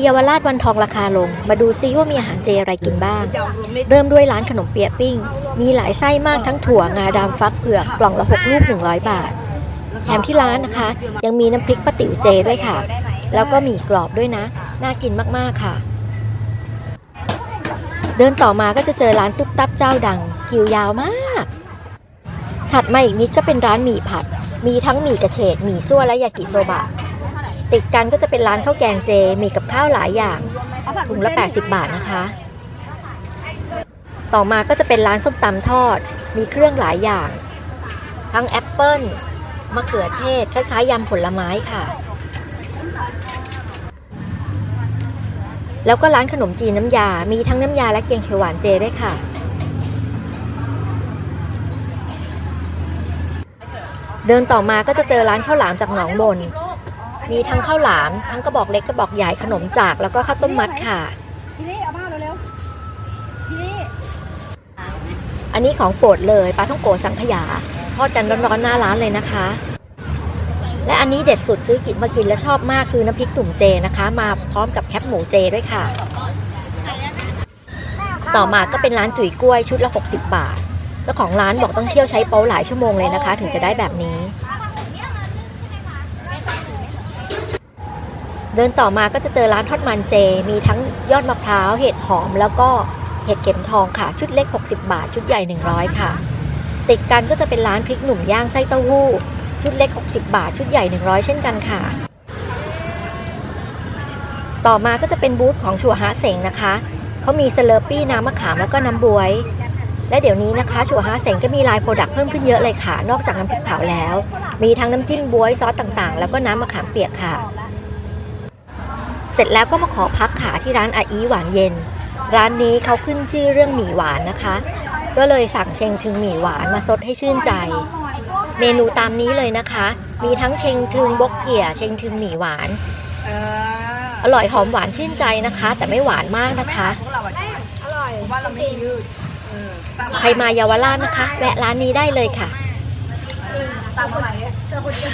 เยาวราชวันทองราคาลง มาดูซิว่ามีอาหารเจอะไรกินบ้าง เริ่มด้วยร้านขนมเปี๊ยะปิ้ง มีหลายไส้มากทั้งถั่วงาดำฟักเผือกกล่องละ6ลูก100 บาทแถมที่ร้านนะคะ ยังมีน้ำพริกป้าติ๋วเจด้วยค่ะ แล้วก็หมีกรอบด้วยนะ น่ากินมากๆค่ะ เดินต่อมาก็จะเจอร้านตุ๊บตับเจ้าดัง คิวยาวมาก ถัดมาอีกนิดก็เป็นร้านหมี่ผัด มีทั้งหมี่กระเฉดหมี่ซั่วและยากิโซบะ ติดกันก็จะเป็นร้านข้าวแกงเจ มีกับข้าวหลายอย่างถุงละ 80 บาทนะคะ ต่อมาก็จะเป็นร้านส้มตำทอด มีเครื่องหลายอย่าง ทั้งแอปเปิ้ลมะเขือเทศ คล้ายๆยำผลไม้ค่ะ แล้วก็ร้านขนมจีนน้ำยา มีทั้งน้ำยาและแกงเขียวหวานเจด้วยค่ะเดินต่อมาก็จะเจอร้านข้าวหลามจากหนองบน มีทั้งข้าวหลาม ทั้งกระบอกเล็กกระบอกใหญ่ขนมจากแล้วก็ข้าวต้มมัดค่ะ ทีนี้เอาผ้าเร็วๆทีนี้อันนี้ของโปรดเลยปลาท่องโกสังขยาทอดกันร้อนๆหน้าร้านเลยนะคะ และอันนี้เด็ดสุดซื้อกินมากินแล้วชอบมากคือน้ำพริกหนุ่มเจนะคะ มาพร้อมกับแคปหมูเจด้วยค่ะ ต่อมาก็เป็นร้านจุ๋ยกล้วยชุดละ 60 บาท เจ้าของร้านบอกต้องเที่ยวใช้โป๊หลายชั่วโมงเลยนะคะ ถึงจะได้แบบนี้ เดินต่อมาก็จะเจอร้านทอดมันเจ มีทั้งยอดมะพร้าวเห็ดหอม แล้วก็เห็ดเข็มทองค่ะ ชุดเล็ก 60 บาท ชุดใหญ่ 100 ค่ะ ติดกันก็จะเป็นร้านพริกหนุ่มย่างไส้เต้าหู้ ชุดเล็ก 60 บาท ชุดใหญ่ 100 เช่นกันค่ะ ต่อมาก็จะเป็นบูธของชัวฮะเสงนะคะเขามีสเลอร์ปี้น้ำมะขามแล้วก็น้ำบวย และเดี๋ยวนี้นะคะชัวฮะเสงก็มีลน์โปรดักต์เพิ่มขึ้นเยอะเลยค่ะ นอกจากน้ำพริกเผาแล้ว มีทั้งน้ำจิ้มบวยซอสต่างๆ แล้วก็น้ำมะขามเปียกค่ะ เสร็จแล้วก็มาขอพักขาที่ร้านอาอีหวานเย็น ร้านนี้เขาขึ้นชื่อเรื่องหมี่หวานนะคะ ก็เลยสั่งเชงทึงหมี่หวานมาซดให้ชื่นใจ เมนูตามนี้เลยนะคะ มีทั้งเชงทึงบกเกี่ยเชงทึงหมี่หวานอร่อยหอมหวานชื่นใจนะคะ แต่ไม่หวานมากนะคะไม่ยืดเออตามใครมาเยาวราชนะคะ แวะร้านนี้ได้เลยค่ะตามอะไรเจอคนเดียว